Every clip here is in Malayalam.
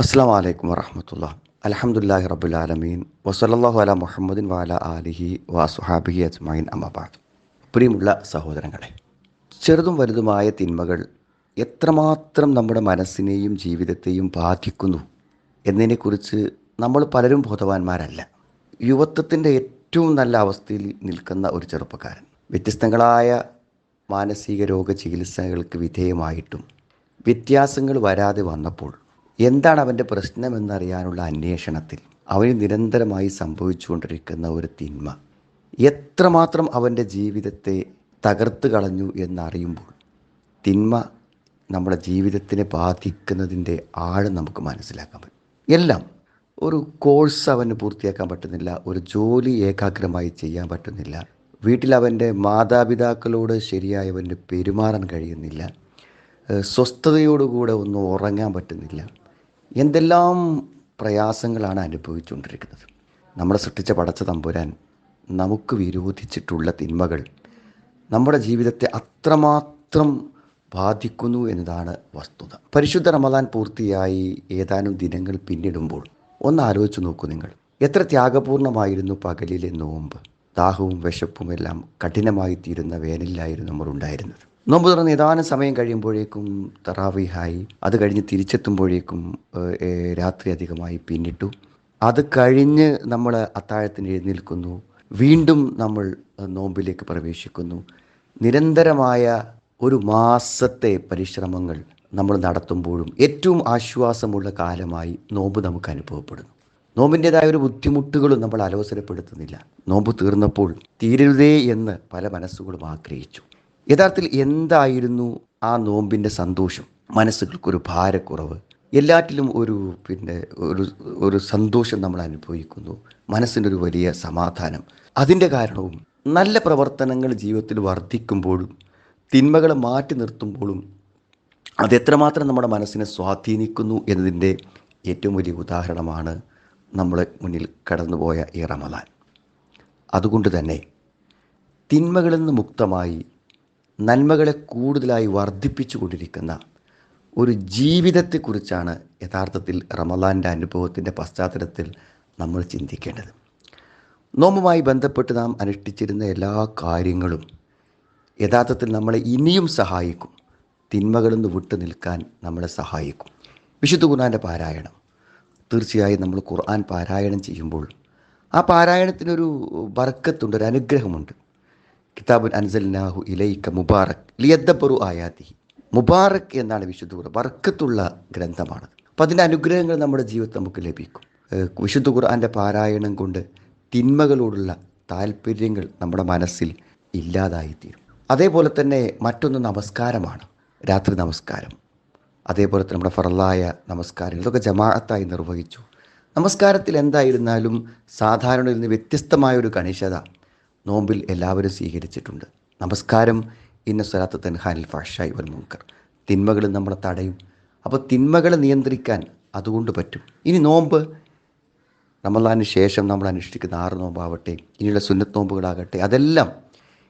അസ്സാം വലൈക്കും വറഹമത്തുള്ള. അലഹമുല്ലാഹി റബുലാലമീൻ വസലല്ലാഹു അല മുഹമ്മദിൻ വാല ആലിഹി വാസുഹാബിഹി അജ്മൈൻ അമ്മബാദ് പ്രിയമുള്ള സഹോദരങ്ങളെ ചെറുതും വലുതുമായ തിന്മകൾ എത്രമാത്രം നമ്മുടെ മനസ്സിനെയും ജീവിതത്തെയും ബാധിക്കുന്നു എന്നതിനെക്കുറിച്ച് നമ്മൾ പലരും ബോധവാന്മാരല്ല. യുവത്വത്തിന്റെ ഏറ്റവും നല്ല അവസ്ഥയിൽ നിൽക്കുന്ന ഒരു ചെറുപ്പക്കാരൻ. വ്യത്യസ്തങ്ങളായ മാനസിക രോഗ ചികിത്സകൾക്ക് വിധേയമായിട്ടും വ്യത്യാസങ്ങൾ വരാതെ വന്നപ്പോൾ എന്താണ് അവന്റെ പ്രശ്നമെന്നറിയാനുള്ള അന്വേഷണത്തിൽ അവന് നിരന്തരമായി സംഭവിച്ചുകൊണ്ടിരിക്കുന്ന ഒരു തിന്മ. എത്രമാത്രം അവന്റെ ജീവിതത്തെ തകർത്ത് കളഞ്ഞു എന്നറിയുമ്പോൾ തിന്മ നമ്മുടെ ജീവിതത്തിനെ ബാധിക്കുന്നതിന്റെ ആഴം നമുക്ക് മനസ്സിലാക്കാൻ പറ്റും. എല്ലാം ഒരു കോഴ്സ് അവന് പൂർത്തിയാക്കാൻ പറ്റുന്നില്ല ഒരു ജോലി ഏകാഗ്രമായി ചെയ്യാൻ പറ്റുന്നില്ല വീട്ടിൽ അവന്റെ മാതാപിതാക്കളോട് ശരിയായവന്റെ പെരുമാറാൻ കഴിയുന്നില്ല സ്വസ്ഥതയോടുകൂടെ ഒന്നും ഉറങ്ങാൻ പറ്റുന്നില്ല എന്തെല്ലാം പ്രയാസങ്ങളാണ് അനുഭവിച്ചുകൊണ്ടിരിക്കുന്നത്? നമ്മുടെ സൃഷ്ടിച്ച പടച്ച തമ്പുരാൻ നമുക്ക് വിരോധിച്ചിട്ടുള്ള തിന്മകൾ നമ്മുടെ ജീവിതത്തെ അത്രമാത്രം ബാധിക്കുന്നു എന്നതാണ് വസ്തുത. പരിശുദ്ധ റമദാൻ പൂർത്തിയായി ഏതാനും ദിനങ്ങൾ പിന്നിടുമ്പോൾ ഒന്ന് ആലോചിച്ച് നോക്കൂ നിങ്ങൾ. എത്ര ത്യാഗപൂർണമായിരുന്നു പകലിലെ നോമ്പ്. ദാഹവും വിശപ്പുമെല്ലാം കഠിനമായി തീരുന്ന വേനലിലായിരുന്നു നമ്മൾ ഉണ്ടായിരുന്നത്. നോമ്പ് തുറന്ന് ഏതാനും സമയം കഴിയുമ്പോഴേക്കും തറാവിഹായി. അത് കഴിഞ്ഞ് തിരിച്ചെത്തുമ്പോഴേക്കും രാത്രി അധികമായി പിന്നിട്ടു. അത് കഴിഞ്ഞ് നമ്മൾ അത്താഴത്തിന് എഴുന്നേൽക്കുന്നു. വീണ്ടും നമ്മൾ നോമ്പിലേക്ക് പ്രവേശിക്കുന്നു. നിരന്തരമായ ഒരു മാസത്തെ പരിശ്രമങ്ങൾ നമ്മൾ നടത്തുമ്പോഴും ഏറ്റവും ആശ്വാസമുള്ള കാലമായി നോമ്പ് നമുക്ക് അനുഭവപ്പെടുന്നു. നോമ്പിന്റെതായ ഒരു ബുദ്ധിമുട്ടുകളും നമ്മൾ അലോസരപ്പെടുത്തുന്നില്ല നോമ്പ് തീർന്നപ്പോൾ തീരരുതേ എന്ന് പല മനസ്സുകളും ആഗ്രഹിച്ചു. യഥാർത്ഥത്തിൽ എന്തായിരുന്നു ആ നോമ്പിന്റെ സന്തോഷം? മനസ്സുകൾക്കൊരു ഭാരക്കുറവ് എല്ലാറ്റിലും ഒരു പിന്നെ ഒരു ഒരു സന്തോഷം നമ്മൾ അനുഭവിക്കുന്നു. മനസ്സിനൊരു വലിയ സമാധാനം. അതിന്റെ കാരണവും നല്ല പ്രവർത്തനങ്ങൾ ജീവിതത്തിൽ വർദ്ധിക്കുമ്പോഴും തിന്മകളെ മാറ്റി നിർത്തുമ്പോഴും അതെത്രമാത്രം നമ്മുടെ മനസ്സിനെ സ്വാധീനിക്കുന്നു എന്നതിന്റെ ഏറ്റവും വലിയ ഉദാഹരണമാണ് നമ്മളെ മുന്നിൽ കടന്നുപോയ ഈ റമദാൻ. അതുകൊണ്ട് തന്നെ തിന്മകളിൽ നിന്ന് മുക്തമായി നന്മകളെ കൂടുതലായി വർദ്ധിപ്പിച്ചു കൊണ്ടിരിക്കുന്ന ഒരു ജീവിതത്തെക്കുറിച്ചാണ് യഥാർത്ഥത്തിൽ റമദാന്റെ അനുഭവത്തിന്റെ പശ്ചാത്തലത്തിൽ നമ്മൾ ചിന്തിക്കേണ്ടത്. നോമ്പുമായി ബന്ധപ്പെട്ട് നാം അനുഷ്ഠിച്ചിരുന്ന എല്ലാ കാര്യങ്ങളും യഥാർത്ഥത്തിൽ നമ്മളെ ഇനിയും സഹായിക്കും. തിന്മകളിൽ നിന്ന് വിട്ടു നിൽക്കാൻ നമ്മളെ സഹായിക്കും. വിശുദ്ധ ഖുർആന്റെ പാരായണം. തീർച്ചയായും നമ്മൾ ഖുർആൻ പാരായണം ചെയ്യുമ്പോൾ ആ പാരായണത്തിനൊരു ബർക്കത്തുണ്ട് ഒരു അനുഗ്രഹമുണ്ട്. കിതാബുൻ അൻസൽനാഹു ഇലൈക്ക മുബാറക് ലിയദ്ദബറു ആയാതി മുബാറക് എന്നാണ് വിശുദ്ധ ഖുർആൻ ബർക്കത്തുള്ള ഗ്രന്ഥമാണ്. അപ്പം അതിന്റെ അനുഗ്രഹങ്ങൾ നമ്മുടെ ജീവിതത്തിൽ നമുക്ക് ലഭിക്കും. വിശുദ്ധ ഖുർആന്റെ പാരായണം കൊണ്ട് തിന്മകളോടുള്ള താല്പര്യങ്ങൾ നമ്മുടെ മനസ്സിൽ ഇല്ലാതായിത്തീരും. അതേപോലെ തന്നെ മറ്റൊന്ന് നമസ്കാരമാണ് രാത്രി നമസ്കാരം. അതേപോലെ തന്നെ നമ്മുടെ ഫറലായ നമസ്കാരം ഇതൊക്കെ ജമാഅത്തായി നിർവഹിച്ചു. നമസ്കാരത്തിൽ എന്തായിരുന്നാലും സാധാരണയിൽ നിന്ന് വ്യത്യസ്തമായ ഒരു കണിശത നോമ്പിൽ എല്ലാവരും സ്വീകരിച്ചിട്ടുണ്ട്. നമസ്കാരം. ഇന്ന സ്വലാത്ത് തൻഹാനിൽ ഫാഷായി വൽ മുങ്കർ തിന്മകൾ നമ്മളെ തടയും. അപ്പോൾ തിന്മകളെ നിയന്ത്രിക്കാൻ അതുകൊണ്ട് പറ്റും. ഇനി നോമ്പ്. നമ്മളതിന് ശേഷം നമ്മൾ അനുഷ്ഠിക്കുന്ന ആറ് നോമ്പാവട്ടെ ഇനിയുള്ള സുന്നത്ത് നോമ്പുകളാകട്ടെ അതെല്ലാം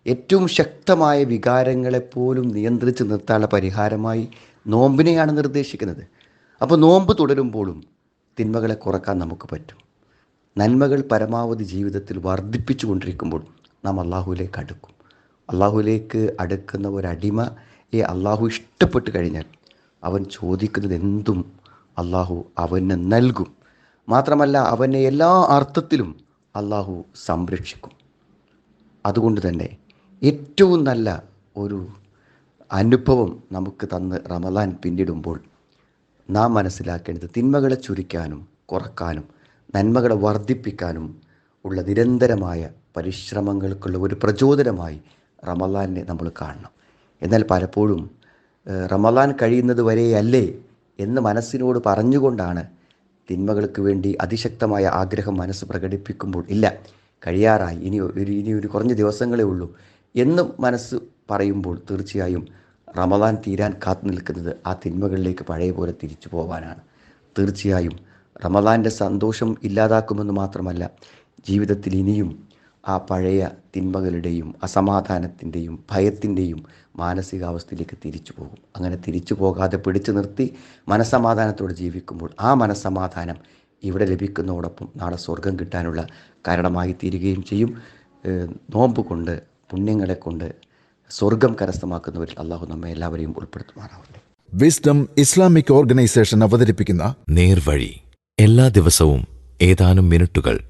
ഏറ്റവും ശക്തമായ വികാരങ്ങളെപ്പോലും നിയന്ത്രിച്ച് നിർത്താനുള്ള പരിഹാരമായി നോമ്പിനെയാണ് നിർദ്ദേശിക്കുന്നത്. അപ്പോൾ നോമ്പ് തുടരുമ്പോഴും തിന്മകളെ കുറയ്ക്കാൻ നമുക്ക് പറ്റും. നന്മകൾ പരമാവധി ജീവിതത്തിൽ വർദ്ധിപ്പിച്ചു കൊണ്ടിരിക്കുമ്പോൾ നാം അള്ളാഹുവിലേക്ക് അടുക്കും. അള്ളാഹുവിലേക്ക് അടുക്കുന്ന ഒരടിമയെ അള്ളാഹു ഇഷ്ടപ്പെട്ട് കഴിഞ്ഞാൽ അവൻ ചോദിക്കുന്നത് എന്തും അള്ളാഹു അവന് നൽകും. മാത്രമല്ല അവനെ എല്ലാ അർത്ഥത്തിലും അള്ളാഹു സംരക്ഷിക്കും. അതുകൊണ്ട് തന്നെ ഏറ്റവും നല്ല ഒരു അനുഭവം നമുക്ക് തന്ന് റമദാൻ പിന്നിടുമ്പോൾ നാം മനസ്സിലാക്കേണ്ടത് തിന്മകളെ ചുരുക്കാനും കുറക്കാനും നന്മകളെ വർദ്ധിപ്പിക്കാനും ഉള്ള നിരന്തരമായ പരിശ്രമങ്ങൾക്കുള്ള ഒരു പ്രചോദനമായി റമലാനെ നമ്മൾ കാണണം. എന്നാൽ പലപ്പോഴും റമലാൻ കഴിയുന്നത് വരെയല്ലേ എന്ന് മനസ്സിനോട് പറഞ്ഞുകൊണ്ടാണ് തിന്മകൾക്ക് വേണ്ടി അതിശക്തമായ ആഗ്രഹം മനസ്സ് പ്രകടിപ്പിക്കുമ്പോൾ ഇല്ല കഴിയാറായി ഇനി ഒരു ഇനി ഒരു കുറഞ്ഞ ദിവസങ്ങളേ ഉള്ളൂ എന്ന് മനസ്സ് പറയുമ്പോൾ തീർച്ചയായും റമദാൻ തീരാൻ കാത്തു നിൽക്കുന്നത് ആ തിന്മകളിലേക്ക് പഴയ പോലെ തിരിച്ചു പോകാനാണ് തീർച്ചയായും റമദാന്റെ സന്തോഷം ഇല്ലാതാക്കുമെന്ന് മാത്രമല്ല ജീവിതത്തിൽ ഇനിയും ആ പഴയ തിന്മകളുടെയും അസമാധാനത്തിന്റെയും ഭയത്തിന്റെയും മാനസികാവസ്ഥയിലേക്ക് തിരിച്ചു പോകും. അങ്ങനെ തിരിച്ചു പോകാതെ പിടിച്ചു നിർത്തി മനസ്സമാധാനത്തോടെ ജീവിക്കുമ്പോൾ ആ മനസ്സമാധാനം ഇവിടെ ലഭിക്കുന്നതോടൊപ്പം നാളെ സ്വർഗം കിട്ടാനുള്ള കാരണമായി തീരുകയും ചെയ്യും. നോമ്പ് കൊണ്ട് പുണ്യങ്ങളെ കൊണ്ട് സ്വർഗം കരസ്ഥമാക്കുന്നവരിൽ അള്ളാഹു നമ്മെ എല്ലാവരെയും ഉൾപ്പെടുത്തുമാറാവട്ടെ. വിസ്ഡം ഇസ്ലാമിക് ഓർഗനൈസേഷൻ അവതരിപ്പിക്കുന്ന നേർവഴി എല്ലാ ദിവസവും ഏതാനും മിനിറ്റുകൾ